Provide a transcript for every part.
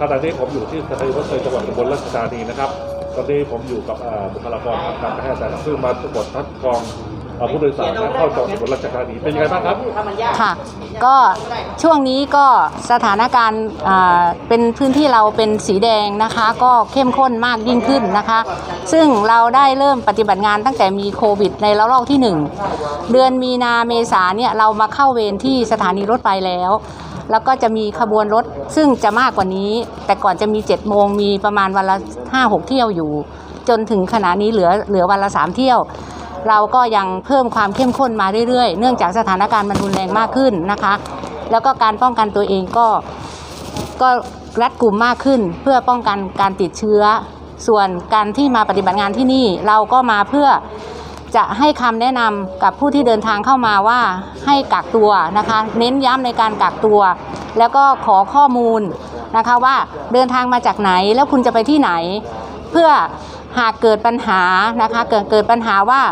ขณะนี้ผมอยู่ที่สถานีรถไฟจังหวัดอุบลราชธานีนะครับ ตอนนี้ผมอยู่กับบุคลากรทางการแพทย์ซึ่งมาตรวจคัดกรองผู้โดยสารเข้าจังหวัดอุบลราชธานีเป็นยังไงบ้างครับ ค่ะ ก็ช่วงนี้ก็สถานการณ์เป็นพื้นที่เราเป็นสีแดงนะคะ ก็เข้มข้นมากยิ่งขึ้นนะคะ ซึ่งเราได้เริ่มปฏิบัติงานตั้งแต่มีโควิด ในระลอกที่ 1 เดือนมีนาเมษาเนี่ยเรามาเข้าเวรที่สถานีรถไฟแล้ว แล้วก็จะมีขบวนรถซึ่งจะมากกว่านี้ แต่ก่อนจะมี7โมงมีประมาณวันละ5-6 เที่ยวอยู่ จนถึงขณะนี้เหลือเหลือวันละ 3 เที่ยว เราก็ยังเพิ่มความเข้มข้นมาเรื่อยๆ เนื่องจากสถานการณ์มันรุนแรงมากขึ้นนะคะ แล้วก็การป้องกันตัวเองก็ก็รัดกลุ่มมากขึ้นเพื่อป้องกันการติดเชื้อ ส่วนการที่มาปฏิบัติงานที่นี่เราก็มาเพื่อ จะให้คำแนะนำกับผู้ที่เดินทางเข้ามาว่าให้กักตัวนะคะ เน้นย้ำในการกักตัว แล้วก็ขอข้อมูลนะคะว่าเดินทางมาจากไหนแล้วคุณจะไปที่ไหน เพื่อหากเกิดปัญหานะคะเกิดเกิดปัญหาว่า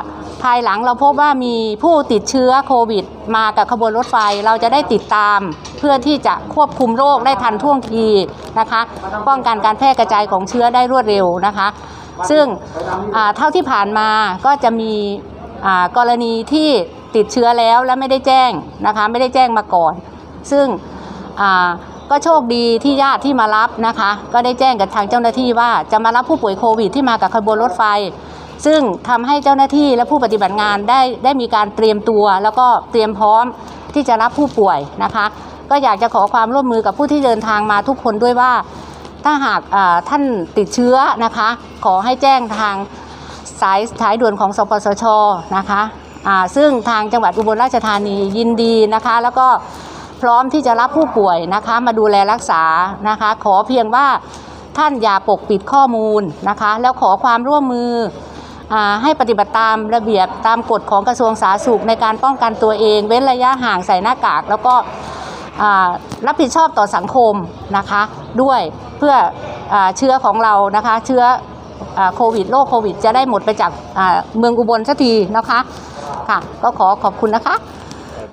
ภายหลังเราพบว่ามีผู้ติดเชื้อโควิด มากับขบวนรถไฟเราจะได้ติดตาม เพื่อที่จะควบคุมโรคได้ทันท่วงทีนะคะ ป้องกันการแพร่กระจายของเชื้อได้รวดเร็วนะคะ ซึ่งเท่าที่ผ่านมาก็จะมีกรณีที่ติดเชื้อแล้วและไม่ได้แจ้งนะคะไม่ได้แจ้งมาก่อน ซึ่งก็โชคดีที่ญาติที่มารับนะคะ ก็ได้แจ้งกับทางเจ้าหน้าที่ว่าจะมารับผู้ป่วยโควิดที่มากับขบวนรถไฟ ซึ่งทำให้เจ้าหน้าที่และผู้ปฏิบัติงานได้ได้มีการเตรียมตัว แล้วก็เตรียมพร้อมที่จะรับผู้ป่วยนะคะ ก็อยากจะขอความร่วมมือกับผู้ที่เดินทางมาทุกคนด้วยว่า ถ้าหากท่านติดเชื้อนะคะ ขอให้แจ้งทางสายสายด่วนของสปสชนะคะซึ่งทางจังหวัดอุบลราชธานียินดีนะคะ แล้วก็พร้อมที่จะรับผู้ป่วยนะคะ มาดูแลรักษานะคะ ขอเพียงว่าท่านอย่าปกปิดข้อมูลนะคะ แล้วขอความร่วมมืออให้ปฏิบัติตามระเบียบตามกฎของกระทรวงสาธารณสุขในการป้องกันตัวเอง เว้นระยะห่างใส่หน้ากาก แล้วก็ รับผิดชอบต่อสังคมนะคะด้วยเพื่ออเชื้อของเรานะคะเชื้อโควิดโรคโควิด จะได้หมดไปจากเมืองอุบลสักทีนะคะค่ะก็ขอขอบคุณนะคะ